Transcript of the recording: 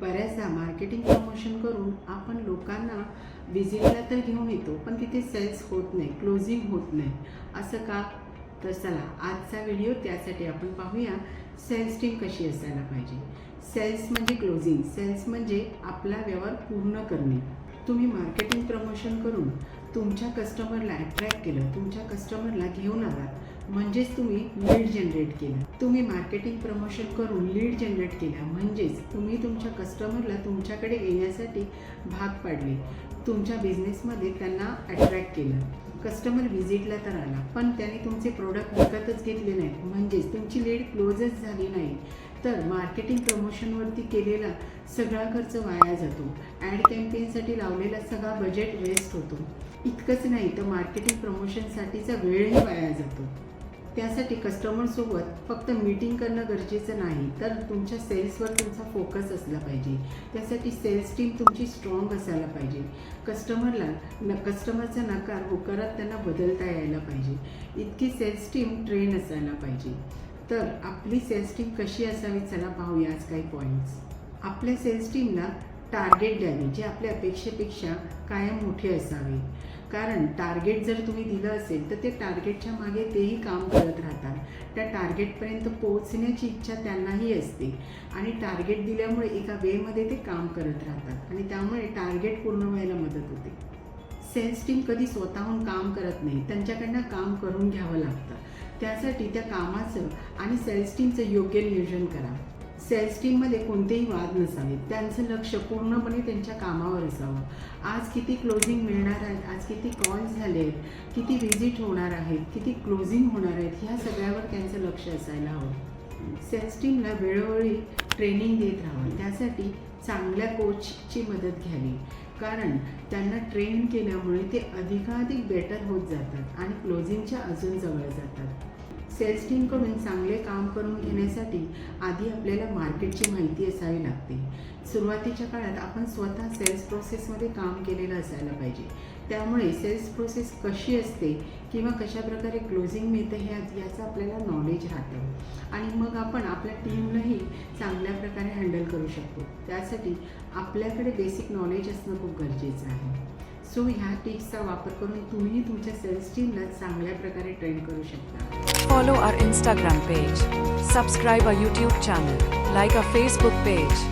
बऱ्याचदा marketing promotion करून आपण लोकांना विजिटला तर घेऊन येतो पण तिथे सेल्स होत नाही क्लोजिंग होत नाही. असं का? तर चला आजचा व्हिडिओ त्यासाठी आपण पाहूया सेल्स टीम कशी असायला पाहिजे. सेल्स म्हणजे क्लोजिंग सेल्स म्हणजे आपला व्यवहार पूर्ण करणे. तुम्ही मार्केटिंग प्रमोशन करून तुमच्या कस्टमरला अट्रॅक्ट केलं तुमच्या कस्टमरला घेऊन आलात म्हणजेच तुम्ही लीड जनरेट केलं. तुम्ही मार्केटिंग प्रमोशन करून लीड जनरेट केला म्हणजेच तुम्ही तुमच्या कस्टमरला तुमच्याकडे येण्यासाठी भाग पाडले. तुमच्या बिझनेसमध्ये त्यांना अट्रॅक्ट केलं. कस्टमर व्हिजिटला तर आला पण त्याने तुमचे प्रोडक्ट विकतच घेतले नाहीत. म्हणजेच तुमची लीड क्लोजच झाली नाही. तर मार्केटिंग प्रमोशनवरती केलेला सगळा खर्च वाया जातो. ॲड कॅम्पेनसाठी लावलेला सगळा बजेट वेस्ट होतो. इतकंच नाही तर मार्केटिंग प्रमोशनसाठीचा वेळही वाया जातो. त्यासाठी कस्टमरसोबत फक्त मीटिंग करणं गरजेचं नाही. तर तुमच्या सेल्सवर तुमचा फोकस असला पाहिजे. त्यासाठी सेल्स टीम तुमची स्ट्रॉंग असायला पाहिजे. कस्टमरला न कस्टमरचा नकार होकारात त्यांना बदलता यायला पाहिजे. इतकी सेल्स टीम ट्रेन असायला पाहिजे. तर आपली सेल्स टीम कशी असावी? चला पाहूया आज काही पॉईंट्स आपल्या सेल्स टीमला टार्गेट द्यावे जे आपल्या अपेक्षेपेक्षा कायम मोठे असावे. कारण टार्गेट जर तुम्ही दिलं असेल तर ते टार्गेटच्या मागे तेही काम करत राहतात. त्या टार्गेटपर्यंत पोहोचण्याची इच्छा त्यांनाही असते. आणि टार्गेट दिल्यामुळे एका वेमध्ये ते काम करत राहतात. आणि त्यामुळे टार्गेट पूर्ण व्हायला मदत होते. सेल्स टीम कधी स्वतःहून काम करत नाही त्यांच्याकडनं काम करून घ्यावं लागतं. त्यासाठी त्या कामाचं आणि सेल्स टीमचं योग्य नियोजन करा. सेल्स टीममध्ये कोणतेही वाद नसावेत. त्यांचं लक्ष पूर्णपणे त्यांच्या कामावर असावं. आज किती क्लोजिंग मिळणार आहेत आज किती कॉल्स झाले आहेत किती व्हिजिट होणार आहेत किती क्लोजिंग होणार आहेत ह्या सगळ्यावर त्यांचं लक्ष असायला हवं. सेल्स टीमला वेळोवेळी ट्रेनिंग देत राहावं. त्यासाठी चांगल्या कोचची मदत घ्यावी. कारण त्यांना ट्रेन केल्यामुळे ते अधिकाधिक बेटर होत जातात आणि क्लोजिंगच्या अजून जवळ जातात. सेल्स टीमकडून चांगले काम करून घेण्यासाठी आधी आपल्याला मार्केटची माहिती असावी लागते. सुरुवातीच्या काळात आपण स्वतः सेल्स प्रोसेसमध्ये काम केलेलं असायला पाहिजे. त्यामुळे सेल्स प्रोसेस कशी असते किंवा कशा प्रकारे क्लोजिंग मिळतं हे आज- याचं आपल्याला नॉलेज राहतं. आणि मग आपण आपल्या टीमलाही चांगल्या प्रकारे हँडल करू शकतो. त्यासाठी आपल्याकडे बेसिक नॉलेज असणं खूप गरजेचं आहे. सो ह्या टिप्सचा वापर करून तुम्ही तुमच्या सेल्स टीमला चांगल्या प्रकारे ट्रेन करू शकता. Follow our Instagram page. Subscribe our YouTube channel. Like our Facebook page.